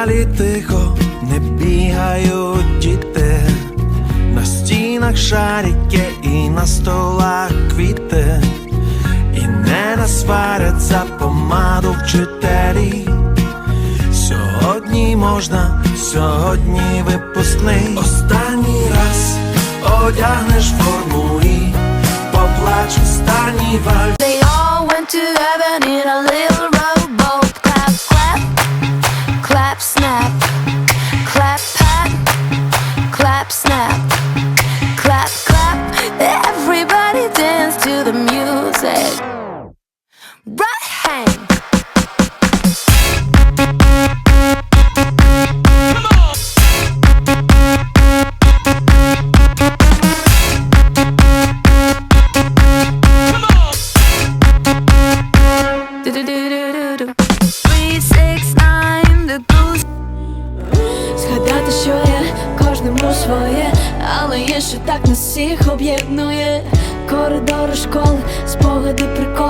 залі тихо не бігають діти, на стінах шарики і на столах квіти, і не насварять за помаду вчителі. Сьогодні можна, сьогодні випускний. Останній раз одягнеш форму і поплач останній вальс. They all went to heaven in a Right hand. Згадати, що є кожному своє, але є, що так нас всіх об'єднує. Коридори школи, спогади, приколи,